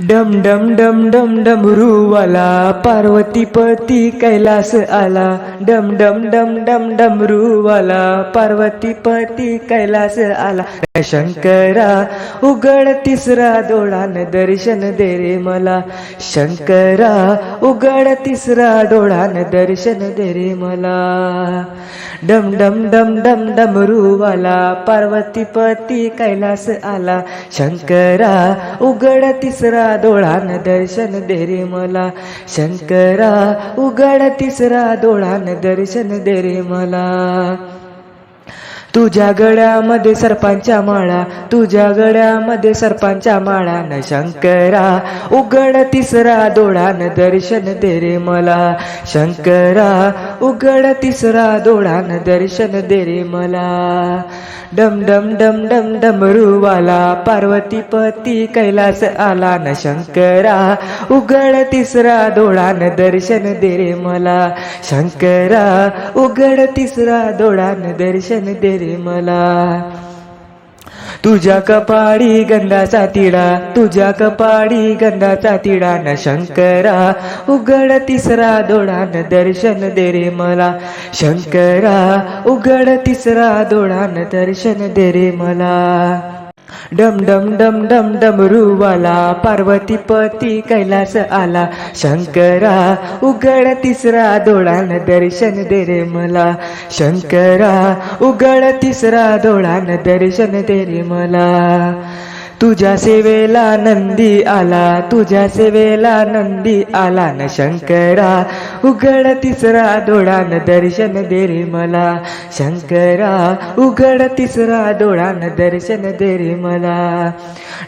डम डम डम डम डमरूवाला वाला पार्वतीपती कैलास आला. डम डम डम डम डमरूवाला वाला पार्वतीपती कैलास आला. शंकरा उघड तिसरा डोळान दर्शन दे रे मला. शंकरा उघड तिसरा डोळान दर्शन दे रे मला. डम डम डम डम डमरूवाला वाला पार्वतीपती कैलास आला. शंकरा उघड तिसरा डोळान दर्शन दे रे मला. शंकरा उघड तिसरा डोळान दर्शन दे रे मला. तुझ्या गळ्यामध्ये सरपांच्या माळा. तुझ्या गळ्यामध्ये सर्पांच्या माळान शंकरा उघड तिसरा डोळान दर्शन दे रे मला. शंकरा उघड तिसरा डोळान दर्शन दे रे मला. डम डम डम डम डमरूवाला पार्वती पती कैलास आला न शंकरा उघड तिसरा डोळान दर्शन दे रे मला. शंकरा उघड तिसरा डोळान दर्शन दे रे मला. तुझ्या कपाळी गंधाचा तिडा तुझ्या कपाळी गंधाचा तिडा न शंकरा उघड तिसरा डोळान दर्शन दे रे मला. शंकरा उघड तिसरा डोळान दर्शन दे रे मला. डम डम डम डम डमरूवाला पार्वती पती कैलास आला. शंकरा उघड तिसरा डोळान दर्शन दे रे मला. शंकरा उघड तिसरा डोळान दर्शन दे रे मला. तुझ्या सेवेला नंदी आला तुझ्या सेवेला नंदी आला. न शंकरा उघड तिसरा डोळान दर्शन दे रे मला. शंकरा उघड तिसरा डोळान दर्शन दे रे मला.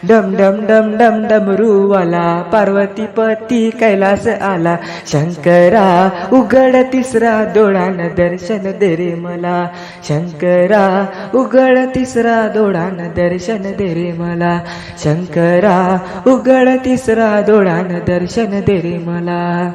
डम डम डम डम डमरूवाला पार्वती पती कैलास आला. शंकरा उघड तिसरा दोळान दर्शन दे रे मला. शंकरा उघड तिसरा डोळान दर्शन दे रे मला. शंकरा उघड तिसरा दोळान दर्शन दे रे मला.